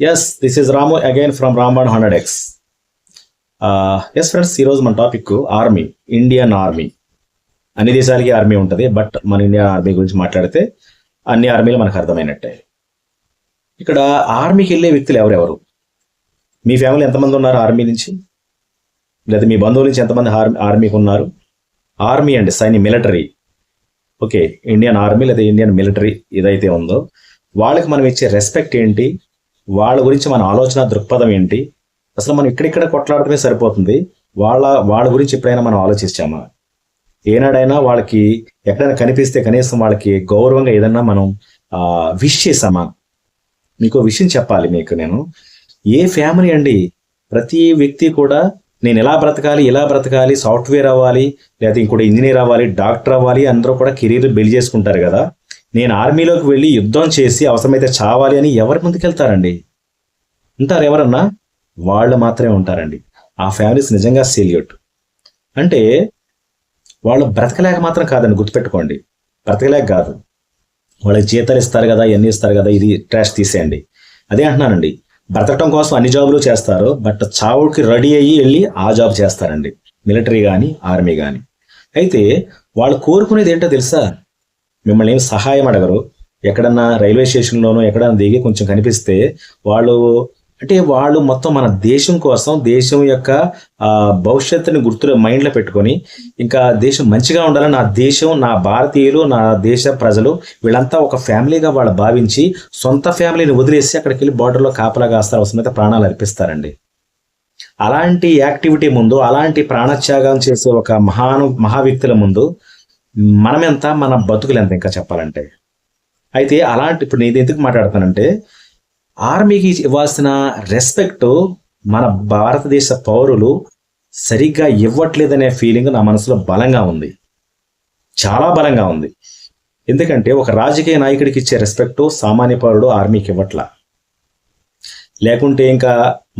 Yes this is Ramu again from Ramban hundred X S friends ఈరోజు మన topic army Indian army. అన్ని దేశాలకి army ఉంటుంది but మన ఇండియన్ ఆర్మీ గురించి మాట్లాడితే అన్ని ఆర్మీలు మనకు అర్థమైనట్టే. ఇక్కడ ఆర్మీకి వెళ్ళే వ్యక్తులు ఎవరెవరు మీ ఫ్యామిలీ ఎంతమంది ఉన్నారు ఆర్మీ నుంచి? లేదా మీ బంధువుల నుంచి ఎంతమంది ఆర్మీ ఆర్మీకి ఉన్నారు? ఆర్మీ అండి సైని మిలిటరీ. ఓకే ఇండియన్ ఆర్మీ లేదా ఇండియన్ మిలిటరీ ఏదైతే ఉందో వాళ్ళకి మనం ఇచ్చే రెస్పెక్ట్ ఏంటి? వాళ్ళ గురించి మన ఆలోచన దృక్పథం ఏంటి? అసలు మనం ఇక్కడిక్కడ కొట్లాడటమే సరిపోతుంది. వాళ్ళ వాళ్ళ గురించి ఎప్పుడైనా మనం ఆలోచించామా ఏనాడైనా వాళ్ళకి ఎక్కడైనా కనిపిస్తే కనీసం వాళ్ళకి గౌరవంగా ఏదన్నా మనం విష్ చేసామా మీకు విషయం చెప్పాలి మీకు నేను. ఏ ఫ్యామిలీ అండి? ప్రతి వ్యక్తి కూడా నేను ఎలా బ్రతకాలి ఇలా బ్రతకాలి సాఫ్ట్వేర్ అవ్వాలి లేకపోతే ఇంకోటి ఇంజనీర్ అవ్వాలి డాక్టర్ అవ్వాలి అందరూ కూడా కెరీర్ బిల్డ్ చేసుకుంటారు కదా. నేను ఆర్మీలోకి వెళ్ళి యుద్ధం చేసి అవసరమైతే చావాలి అని ఎవరి ముందుకెళ్తారండి? ఉంటారు ఎవరన్నా? వాళ్ళు మాత్రమే ఉంటారండి. ఆ ఫ్యామిలీస్ నిజంగా సీలియట్. అంటే వాళ్ళు బ్రతకలేక మాత్రం కాదండి గుర్తుపెట్టుకోండి. బ్రతకలేక కాదు. వాళ్ళకి జీతాలు ఇస్తారు కదా ఇవన్నీ ఇస్తారు కదా ఇది ట్రాష్ తీసేయండి. అదే అంటున్నానండి. బ్రతకటం కోసం అన్ని జాబులు చేస్తారు బట్ చావుకి రెడీ అయ్యి వెళ్ళి ఆ జాబ్ చేస్తారండి. మిలిటరీ కానీ ఆర్మీ కానీ అయితే వాళ్ళు కోరుకునేది ఏంటో తెలుసా? మిమ్మల్ని ఏం సహాయం అడగరు. ఎక్కడన్నా రైల్వే స్టేషన్లోనో ఎక్కడన్నా దిగి కొంచెం కనిపిస్తే వాళ్ళు అంటే వాళ్ళు మొత్తం మన దేశం కోసం దేశం యొక్క భవిష్యత్తుని గుర్తులో మైండ్లో పెట్టుకొని ఇంకా దేశం మంచిగా ఉండాలని నా దేశం నా భారతీయులు నా దేశ ప్రజలు వీళ్ళంతా ఒక ఫ్యామిలీగా వాళ్ళు భావించి సొంత ఫ్యామిలీని వదిలేసి అక్కడికి వెళ్ళి బార్డర్లో కాపలా కాస్తారు అవసరమైతే ప్రాణాలు అర్పిస్తారండి. అలాంటి యాక్టివిటీ ముందు అలాంటి ప్రాణత్యాగం చేసే ఒక మహాను మహా వ్యక్తుల ముందు మనమెంత మన బతుకులు ఎంత ఇంకా చెప్పాలంటే. అయితే అలాంటి ఇప్పుడు నేను ఎందుకు మాట్లాడతానంటే ఆర్మీకి ఇవ్వాల్సిన రెస్పెక్ట్ మన భారతదేశ పౌరులు సరిగ్గా ఇవ్వట్లేదనే ఫీలింగ్ నా మనసులో బలంగా ఉంది. చాలా బలంగా ఉంది. ఎందుకంటే ఒక రాజకీయ నాయకుడికి ఇచ్చే రెస్పెక్ట్ సామాన్య పౌరుడు ఆర్మీకి ఇవ్వట్లా. లేకుంటే ఇంకా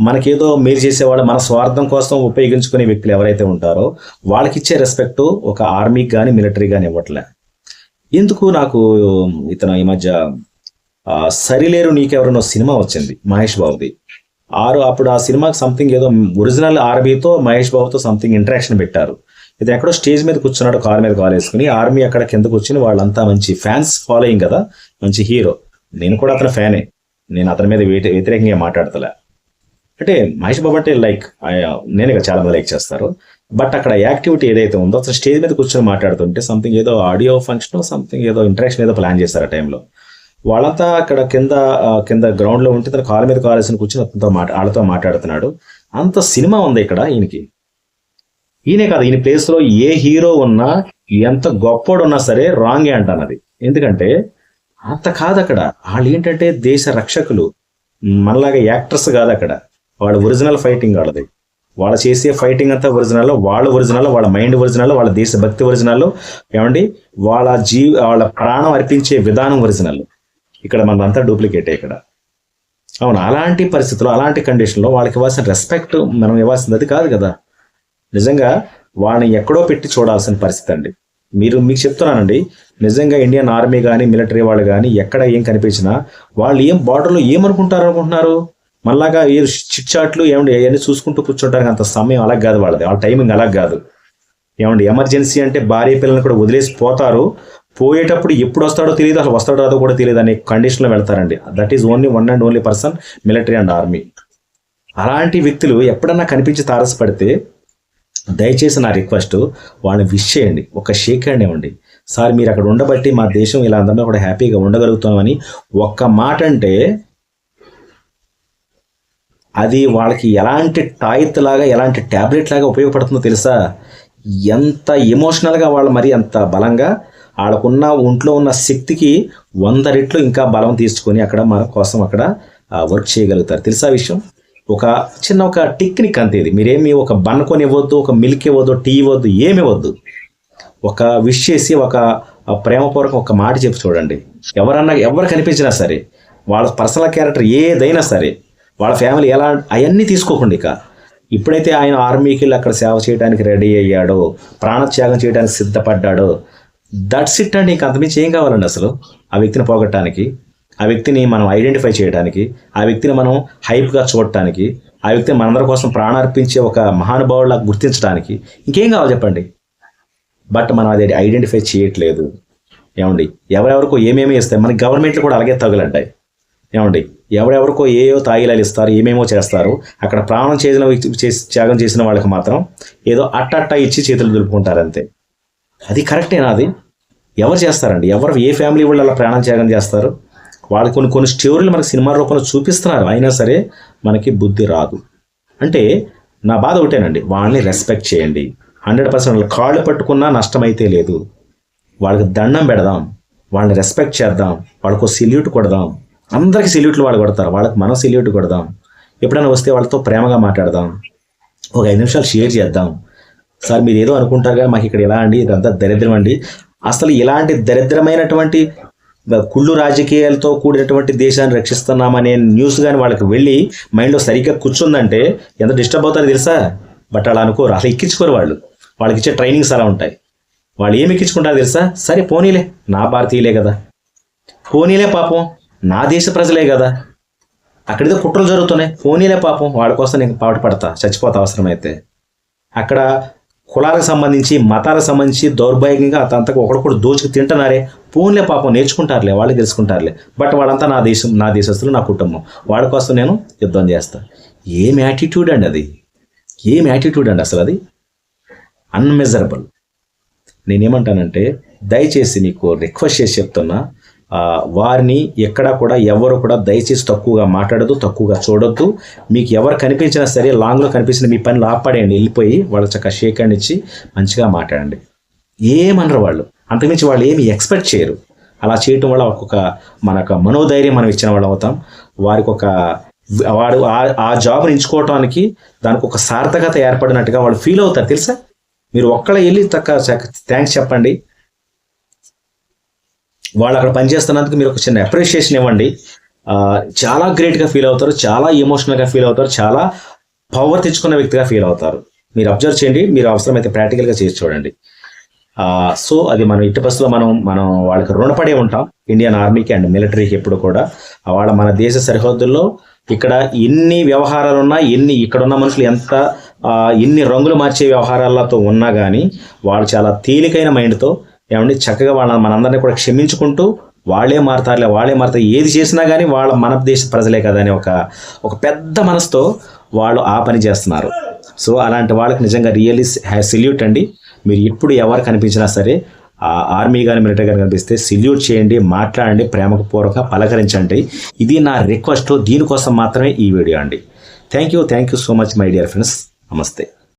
మనకేదో మేలు చేసేవాళ్ళు మన స్వార్థం కోసం ఉపయోగించుకునే వ్యక్తులు ఎవరైతే ఉంటారో వాళ్ళకి ఇచ్చే రెస్పెక్ట్ ఒక ఆర్మీకి కానీ మిలిటరీ కానీ ఇవ్వట్లే. ఎందుకు నాకు ఇతను ఈ మధ్య సరిలేరు నీకెవరనో సినిమా వచ్చింది మహేష్ బాబుది. ఆరు అప్పుడు ఆ సినిమాకి సంథింగ్ ఏదో ఒరిజినల్ ఆర్మీతో మహేష్ బాబుతో సంథింగ్ ఇంటరాక్షన్ పెట్టారు. ఇది ఎక్కడో స్టేజ్ మీద కూర్చున్నాడు కార్ మీద కాల్ వేసుకుని ఆర్మీ అక్కడ కిందకు వచ్చిన వాళ్ళంతా మంచి ఫ్యాన్స్ ఫాలోయింగ్ కదా మంచి హీరో నేను కూడా అతని ఫ్యానే నేను అతని మీద వ్యతిరేకంగా మాట్లాడతలే. అంటే మహేష్ బాబు అంటే లైక్ నేనే చాలా మంది లైక్ చేస్తారు. బట్ అక్కడ యాక్టివిటీ ఏదైతే ఉందో అసలు స్టేజ్ మీద కూర్చొని మాట్లాడుతుంటే సంథింగ్ ఏదో ఆడియో ఫంక్షన్ సంథింగ్ ఏదో ఇంటరాక్షన్ ఏదో ప్లాన్ చేశారు ఆ టైంలో వాళ్ళంతా అక్కడ కింద కింద గ్రౌండ్లో ఉంటే తన కాలు మీద కాలేసిన కూర్చొని అతనితో మాట వాళ్ళతో మాట్లాడుతున్నాడు. అంత సినిమా ఉంది ఇక్కడ ఈయనకి. ఈయనే కాదు ఈయన ప్లేస్లో ఏ హీరో ఉన్నా ఎంత గొప్పోడు ఉన్నా సరే రాంగే అంటాను అది ఎందుకంటే అంత కాదు అక్కడ. వాళ్ళు ఏంటంటే దేశ రక్షకులు. మనలాగా యాక్టర్స్ కాదు అక్కడ. వాళ్ళ ఒరిజినల్ ఫైటింగ్ వాళ్ళది. వాళ్ళు చేసే ఫైటింగ్ అంతా ఒరిజినల్ వాళ్ళ ఒరిజినల్ వాళ్ళ మైండ్ ఒరిజినల్ వాళ్ళ దేశ భక్తి ఒరిజినల్ ఏమండి? వాళ్ళ జీ వాళ్ళ ప్రాణం అర్పించే విధానం ఒరిజినల్ ఇక్కడ మనంతా డూప్లికేటే ఇక్కడ. అవును? అలాంటి పరిస్థితుల్లో అలాంటి కండిషన్లో వాళ్ళకి ఇవ్వాల్సిన రెస్పెక్ట్ మనం ఇవ్వాల్సింది అది కాదు కదా. నిజంగా వాళ్ళని ఎక్కడో పెట్టి చూడాల్సిన పరిస్థితి అండి. మీరు మీకు చెప్తున్నానండి నిజంగా ఇండియన్ ఆర్మీ కానీ మిలిటరీ వాళ్ళు కానీ ఎక్కడ ఏం కనిపించినా వాళ్ళు ఏం బార్డర్లో ఏమనుకుంటారు అనుకుంటున్నారు? మళ్ళాగా ఏ చిట్ చాట్లు ఏమండి అవన్నీ చూసుకుంటూ కూర్చుంటారు అంత సమయం అలా కాదు వాళ్ళది. వాళ్ళ టైమింగ్ అలా కాదు. ఏమండి ఎమర్జెన్సీ అంటే భార్య పిల్లల్ని కూడా వదిలేసి పోతారు. పోయేటప్పుడు ఎప్పుడు వస్తాడో తెలియదు అసలు వస్తాడో రాదో కూడా తెలియదు అనే కండిషన్లో వెళ్తారండి. That is only one and only person military and army అలాంటి వ్యక్తులు ఎప్పుడన్నా కనిపించి తారసపడితే దయచేసి నా రిక్వెస్ట్ వాళ్ళని విష్ చేయండి. ఒక షేక్ హ్యాండ్ ఇవ్వండి సార్ మీరు అక్కడ ఉండబట్టి మా దేశం ఇలా అందరిలో కూడా హ్యాపీగా ఉండగలుగుతామని ఒక్క మాట అంటే అది వాళ్ళకి ఎలాంటి టాయిత్ లాగా ఎలాంటి ట్యాబ్లెట్ లాగా ఉపయోగపడుతుందో తెలుసా? ఎంత ఎమోషనల్గా వాళ్ళు మరి అంత బలంగా వాళ్ళకున్న ఒంట్లో ఉన్న శక్తికి వంద రెట్లు ఇంకా బలం తీసుకొని అక్కడ మన కోసం అక్కడ వర్క్ చేయగలుగుతారు. తెలుసా విషయం? ఒక చిన్న ఒక టెక్నిక్ అంతే ఇది. మీరేమి ఒక బన్ కొని ఇవ్వద్దు ఒక మిల్క్ ఇవ్వద్దు టీ ఇవ్వద్దు ఏమి ఇవ్వద్దు. ఒక విష్ చేసి ఒక ప్రేమపూర్వకం ఒక మాట చెప్పి చూడండి. ఎవరన్నా ఎవరు కనిపించినా సరే వాళ్ళ పర్సనల్ క్యారెక్టర్ ఏదైనా సరే వాళ్ళ ఫ్యామిలీ ఎలా అవన్నీ తీసుకోకుండా ఇక. ఇప్పుడైతే ఆయన ఆర్మీకి వెళ్ళి అక్కడ సేవ చేయడానికి రెడీ అయ్యాడో ప్రాణత్యాగం చేయడానికి సిద్ధపడ్డాడో దట్స్ ఇట్ అండి. నీకు అంతమించి ఏం కావాలండి అసలు? ఆ వ్యక్తిని పోగొట్టడానికి ఆ వ్యక్తిని మనం ఐడెంటిఫై చేయడానికి ఆ వ్యక్తిని మనం హైప్గా చూడటానికి ఆ వ్యక్తిని మనందరి కోసం ప్రాణార్పించే ఒక మహానుభావులా గుర్తించడానికి ఇంకేం కావాలి చెప్పండి? బట్ మనం అది ఐడెంటిఫై చేయట్లేదు. ఏమండి? ఎవరెవరికో ఏమేమి ఇస్తాయి? మనకి గవర్నమెంట్లు కూడా అలాగే తగులంటాయి. ఏమండి? ఎవరెవరికో ఏయో తాగిలాలు ఇస్తారు ఏమేమో చేస్తారు అక్కడ ప్రాణం చేసిన వ్యక్తి- చేసి త్యాగం చేసిన వాళ్ళకి మాత్రం ఏదో అట్ట అట్ట ఇచ్చి చేతులు దులుపుకుంటారు అంతే. అది కరెక్టేనా అది? ఎవరు చేస్తారండి? ఎవరు ఏ ఫ్యామిలీ వాళ్ళు అలా ప్రాణం త్యాగం చేస్తారు? వాళ్ళు కొన్ని కొన్ని స్టోరీలు మనకి సినిమా రూపంలో చూపిస్తున్నారు. అయినా సరే మనకి బుద్ధి రాదు. అంటే నా బాధ ఒకటేనండి. వాళ్ళని రెస్పెక్ట్ చేయండి. హండ్రెడ్ పర్సెంట్ వాళ్ళు కాళ్ళు పట్టుకున్నా నష్టమైతే లేదు. వాళ్ళకి దండం పెడదాం. వాళ్ళని రెస్పెక్ట్ చేద్దాం. వాళ్ళకు సెల్యూట్ కొడదాం. అందరికీ సెల్యూట్లు వాళ్ళు కొడతారు. వాళ్ళకి మనం సెల్యూట్ కొడదాం. ఎప్పుడైనా వస్తే వాళ్ళతో ప్రేమగా మాట్లాడదాం. ఒక ఐదు నిమిషాలు షేర్ చేద్దాం. సార్ మీరు ఏదో అనుకుంటారు కానీ మాకు ఇక్కడ ఎలా అండి ఇదంతా దరిద్రం అండి. అసలు ఇలాంటి దరిద్రమైనటువంటి కుళ్ళు రాజకీయాలతో కూడినటువంటి దేశాన్ని రక్షిస్తున్నామనే న్యూస్ కానీ వాళ్ళకి వెళ్ళి మైండ్లో సరిగ్గా కూర్చుందంటే ఎంత డిస్టర్బ్ అవుతారో తెలుసా? బట్ అలా అనుకోరు. అసలు ఎక్కించుకోరు వాళ్ళు. వాళ్ళకి ఇచ్చే ట్రైనింగ్స్ అలా ఉంటాయి. వాళ్ళు ఏమి ఎక్కించుకుంటారో తెలుసా? సరే పోనీలే. నా భారతీయులే కదా. పోనీలే పాపం. నా దేశ ప్రజలే కదా. అక్కడేదో కుట్రలు జరుగుతున్నాయి. పోనీలే పాపం. వాళ్ళ కోసం నేను పాటు పడతా చచ్చిపోతా అవసరమైతే. అక్కడ కులాలకు సంబంధించి మతాలకు సంబంధించి దౌర్భాగ్యంగా అతంతకు ఒకడొకడు దోచుకు తింటున్నారే. పోన్లే పాపం నేర్చుకుంటారులే వాళ్ళు తెలుసుకుంటారులే బట్ వాళ్ళంతా నా దేశం నా దేశస్తులు నా కుటుంబం. వాళ్ళ కోసం నేను యుద్ధం చేస్తాను ఏం యాటిట్యూడ్ అండి అది? ఏం యాటిట్యూడ్ అండి అసలు అది? అన్మెజరబుల్ నేనేమంటానంటే దయచేసి నీకు రిక్వెస్ట్ చేసి చెప్తున్నా. వారిని ఎక్కడా కూడా ఎవరు కూడా దయచేసి తక్కువగా మాట్లాడదు తక్కువగా చూడొద్దు. మీకు ఎవరు కనిపించినా సరే లాంగ్లో కనిపించిన మీ పని ఆపాడేయండి వెళ్ళిపోయి వాళ్ళ చక్క షేక్ హ్యాండ్ ఇచ్చి మంచిగా మాట్లాడండి. ఏమనరు వాళ్ళు. అంతకుమించి వాళ్ళు ఏమి ఎక్స్పెక్ట్ చేయరు. అలా చేయటం వల్ల ఒక్కొక్క మనకు మనోధైర్యం మనం ఇచ్చిన వాళ్ళు అవుతాం. వారికి ఒక వాడు ఆ- ఆ జాబ్ని ఎంచుకోవటానికి దానికి ఒక సార్థకత ఏర్పడినట్టుగా వాళ్ళు ఫీల్ అవుతారు తెలుసా? మీరు ఒక్కడ వెళ్ళి తక్క థ్యాంక్స్ చెప్పండి. వాళ్ళు అక్కడ పనిచేస్తున్నందుకు మీరు ఒక చిన్న అప్రిషియేషన్ ఇవ్వండి. చాలా గ్రేట్గా ఫీల్ అవుతారు చాలా ఎమోషనల్గా ఫీల్ అవుతారు చాలా పవర్ తెచ్చుకున్న వ్యక్తిగా ఫీల్ అవుతారు. మీరు అబ్జర్వ్ చేయండి మీరు అవసరమైతే ప్రాక్టికల్గా చేసి చూడండి. సో అది మనం ఇటు బస్సులో మనం మనం వాళ్ళకి రుణపడే ఉంటాం. ఇండియన్ ఆర్మీకి అండ్ మిలిటరీకి ఎప్పుడు కూడా. వాళ్ళ మన దేశ సరిహద్దుల్లో ఇక్కడ ఎన్ని వ్యవహారాలు ఉన్నా ఎన్ని ఇక్కడ ఉన్న మనుషులు ఎంత ఎన్ని రంగులు మార్చే వ్యవహారాలతో ఉన్నా కానీ వాళ్ళు చాలా తేలికైన మైండ్తో ఏమండి? చక్కగా వాళ్ళ మనందరినీ కూడా క్షమించుకుంటూ వాళ్ళే మారతారులే వాళ్ళే మారుతారు. ఏది చేసినా కానీ వాళ్ళ మన దేశ ప్రజలే కదా అని ఒక ఒక పెద్ద మనసుతో వాళ్ళు ఆ పని చేస్తున్నారు. సో అలాంటి వాళ్ళకి నిజంగా రియల్లీ సెల్యూట్ అండి. మీరు ఎప్పుడు ఎవరు కనిపించినా సరే ఆ ఆర్మీ కానీ మిలిటరీ కానీ కనిపిస్తే సెల్యూట్ చేయండి మాట్లాడండి ప్రేమకు పూర్వక పలకరించండి. ఇది నా రిక్వెస్ట్. దీనికోసం మాత్రమే ఈ వీడియో అండి. Thank you thank you so much my dear friends. నమస్తే.